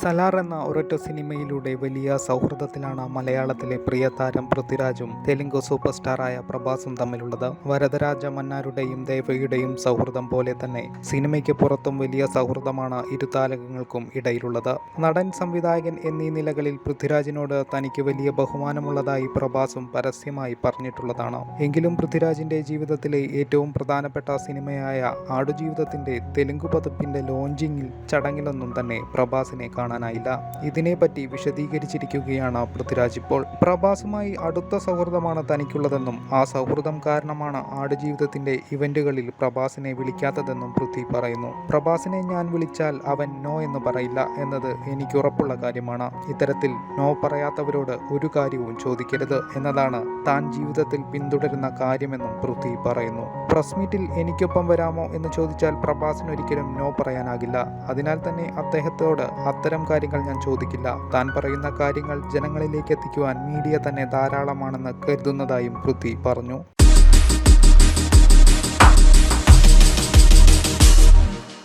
സലാർ എന്ന ഒരൊറ്റ സിനിമയിലൂടെ വലിയ സൗഹൃദത്തിലാണ് മലയാളത്തിലെ പ്രിയ താരം പൃഥ്വിരാജും തെലുങ്ക് സൂപ്പർ സ്റ്റാറായ പ്രഭാസും തമ്മിലുള്ളത്. വരദരാജ മന്നാരുടെയും ദേവയുടെയും സൗഹൃദം പോലെ തന്നെ സിനിമയ്ക്ക് പുറത്തും വലിയ സൗഹൃദമാണ് ഇരു താരങ്ങൾക്കും ഇടയിലുള്ളത്. നടൻ സംവിധായകൻ എന്നീ നിലകളിൽ പൃഥ്വിരാജിനോട് തനിക്ക് വലിയ ബഹുമാനമുള്ളതായി പ്രഭാസും പരസ്യമായി പറഞ്ഞിട്ടുള്ളതാണ്. എങ്കിലും പൃഥ്വിരാജിന്റെ ജീവിതത്തിലെ ഏറ്റവും പ്രധാനപ്പെട്ട സിനിമയായ ആടുജീവിതത്തിന്റെ തെലുങ്ക് പതിപ്പിന്റെ ലോഞ്ചിങ്ങിൽ ചടങ്ങിലൊന്നും തന്നെ പ്രഭാസിനെ കാണാനായില്ല. ഇതിനെപ്പറ്റി വിശദീകരിച്ചിരിക്കുകയാണ് പൃഥ്വിരാജ്. ഇപ്പോൾ പ്രഭാസുമായി അടുത്ത സൗഹൃദമാണ് തനിക്കുള്ളതെന്നും ആ സൗഹൃദം കാരണമാണ് ആടുജീവിതത്തിന്റെ ഇവന്റുകളിൽ പ്രഭാസിനെ വിളിക്കാത്തതെന്നും പൃഥ്വി പറയുന്നു. പ്രഭാസിനെ ഞാൻ വിളിച്ചാൽ അവൻ നോ എന്ന് പറയില്ല എന്നത് എനിക്ക് ഉറപ്പുള്ള കാര്യമാണ്. ഇത്തരത്തിൽ നോ പറയാത്തവരോട് ഒരു കാര്യവും ചോദിക്കരുത് എന്നതാണ് താൻ ജീവിതത്തിൽ പിന്തുടരുന്ന കാര്യമെന്നും പൃഥ്വി പറയുന്നു. പ്രസ് മീറ്റിൽ എനിക്കൊപ്പം വരാമോ എന്ന് ചോദിച്ചാൽ പ്രഭാസിന് ഒരിക്കലും നോ പറയാനാകില്ല. അതിനാൽ തന്നെ അദ്ദേഹത്തോട് അത്തരം കാര്യങ്ങൾ ഞാൻ ചോദിക്കില്ല. താൻ പറയുന്ന കാര്യങ്ങൾ ജനങ്ങളിലേക്ക് എത്തിക്കുവാൻ മീഡിയ തന്നെ ധാരാളമാണെന്ന് കരുതുന്നതായും പൃഥ്വി പറഞ്ഞു.